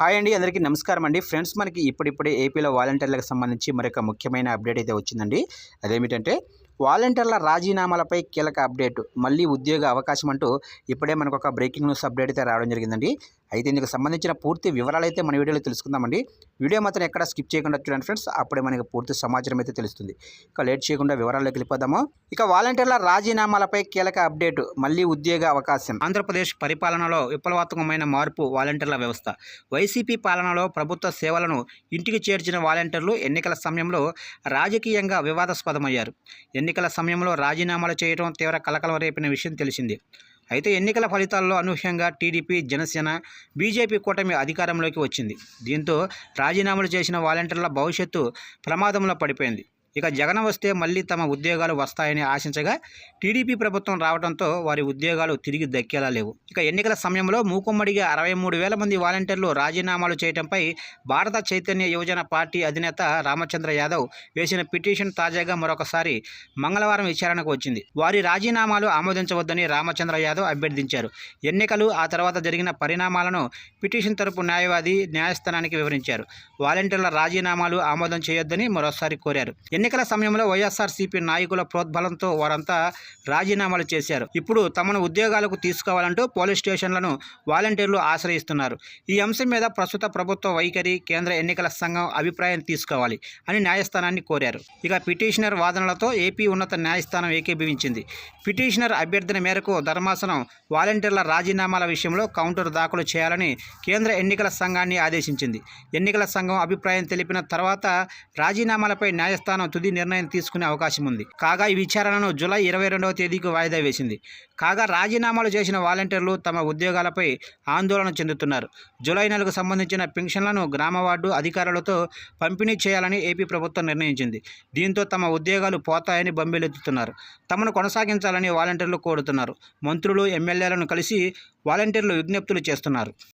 Hi అండి అందరికీ నమస్కారం అండి. ఫ్రెండ్స్ మనకి ఇప్పుడిప్పుడే ఏపీలో వాలంటీర్లకు సంబంధించి మరొక ముఖ్యమైన అప్డేట్ అయితే వచ్చిందండి. అదేమిటంటే వాలంటీర్ల రాజీనామాలపై కీలక అప్డేట్ మళ్ళీ ఉద్యోగ అవకాశం అంటూ ఇప్పుడే మనకు ఒక బ్రేకింగ్ న్యూస్ అప్డేట్ అయితే రావడం జరిగిందండి. అయితే ఇందుకు సంబంధించిన పూర్తి వివరాలు అయితే మన వీడియోలో తెలుసుకుందామండి. వీడియో మాత్రం ఎక్కడ స్కిప్ చేయకుండా చూడండి ఫ్రెండ్స్. అప్పుడే మనకి పూర్తి సమాచారం అయితే తెలుస్తుంది. ఇక లేట్ చేయకుండా వివరాల్లోకి వెళ్ళిపోదాము. ఇక వాలంటీర్ల రాజీనామాలపై కీలక అప్డేట్ మళ్ళీ ఉద్యోగ అవకాశం. ఆంధ్రప్రదేశ్ పరిపాలనలో విప్లవాత్మకమైన మార్పు వాలంటీర్ల వ్యవస్థ. వైసీపీ పాలనలో ప్రభుత్వ సేవలను ఇంటికి చేర్చిన వాలంటీర్లు ఎన్నికల సమయంలో రాజకీయంగా వివాదాస్పదమయ్యారు. ఎన్నికల సమయంలో రాజీనామాలు చేయడం తీవ్ర కలకలం రేపిన విషయం తెలిసింది. అయితే ఎన్నికల ఫలితాల్లో అనూహ్యంగా టీడీపీ జనసేన బీజేపీ కూటమి అధికారంలోకి వచ్చింది. దీంతో రాజీనామాలు చేసిన వాలంటీర్ల భవిష్యత్తు ప్రమాదంలో పడిపోయింది. ఇక జగన్ వస్తే మళ్ళీ తమ ఉద్యోగాలు వస్తాయని ఆశించగా టీడీపీ ప్రభుత్వం రావడంతో వారి ఉద్యోగాలు తిరిగి దక్కేలా లేవు. ఇక ఎన్నికల సమయంలో మూకుమ్మడిగా అరవై మూడు వేల మంది వాలంటీర్లు రాజీనామాలు చేయడంపై భారత చైతన్య యువజన పార్టీ అధినేత రామచంద్ర యాదవ్ వేసిన పిటిషన్ తాజాగా మరొకసారి మంగళవారం విచారణకు వచ్చింది. వారి రాజీనామాలు ఆమోదించవద్దని రామచంద్ర యాదవ్ అభ్యర్థించారు. ఎన్నికలు ఆ తర్వాత జరిగిన పరిణామాలను పిటిషన్ తరపు న్యాయవాది న్యాయస్థానానికి వివరించారు. వాలంటీర్ల రాజీనామాలు ఆమోదం చేయొద్దని మరోసారి కోరారు. ఎన్నికల సమయంలో వైఎస్ఆర్సీపీ నాయకుల ప్రోద్బలంతో వారంతా రాజీనామాలు చేశారు. ఇప్పుడు తమను ఉద్యోగాలకు తీసుకోవాలంటూ పోలీస్ స్టేషన్లను వాలంటీర్లు ఆశ్రయిస్తున్నారు. ఈ అంశం మీద ప్రస్తుత ప్రభుత్వ వైఖరి కేంద్ర ఎన్నికల సంఘం అభిప్రాయం తీసుకోవాలి అని న్యాయస్థానాన్ని కోరారు. ఇక పిటిషనర్ వాదనలతో ఏపీ ఉన్నత న్యాయస్థానం ఏకీభవించింది. పిటిషనర్ అభ్యర్థన మేరకు ధర్మాసనం వాలంటీర్ల రాజీనామాల విషయంలో కౌంటర్ దాఖలు చేయాలని కేంద్ర ఎన్నికల సంఘాన్ని ఆదేశించింది. ఎన్నికల సంఘం అభిప్రాయం తెలిపిన తర్వాత రాజీనామాలపై న్యాయస్థానం తుది నిర్ణయం తీసుకునే అవకాశం ఉంది. కాగా ఈ విచారణను జూలై ఇరవై రెండవ తేదీకి వాయిదా వేసింది. కాగా రాజీనామాలు చేసిన వాలంటీర్లు తమ ఉద్యోగాలపై ఆందోళన చెందుతున్నారు. జూలై నెలకు సంబంధించిన పెన్షన్లను గ్రామ వార్డు అధికారులతో పంపిణీ చేయాలని ఏపీ ప్రభుత్వం నిర్ణయించింది. దీంతో తమ ఉద్యోగాలు పోతాయని బొంబేలెత్తుతున్నారు తమను కొనసాగించాలని వాలంటీర్లు కోరుతున్నారు. మంత్రులు ఎమ్మెల్యేలను కలిసి వాలంటీర్లు విజ్ఞప్తులు చేస్తున్నారు.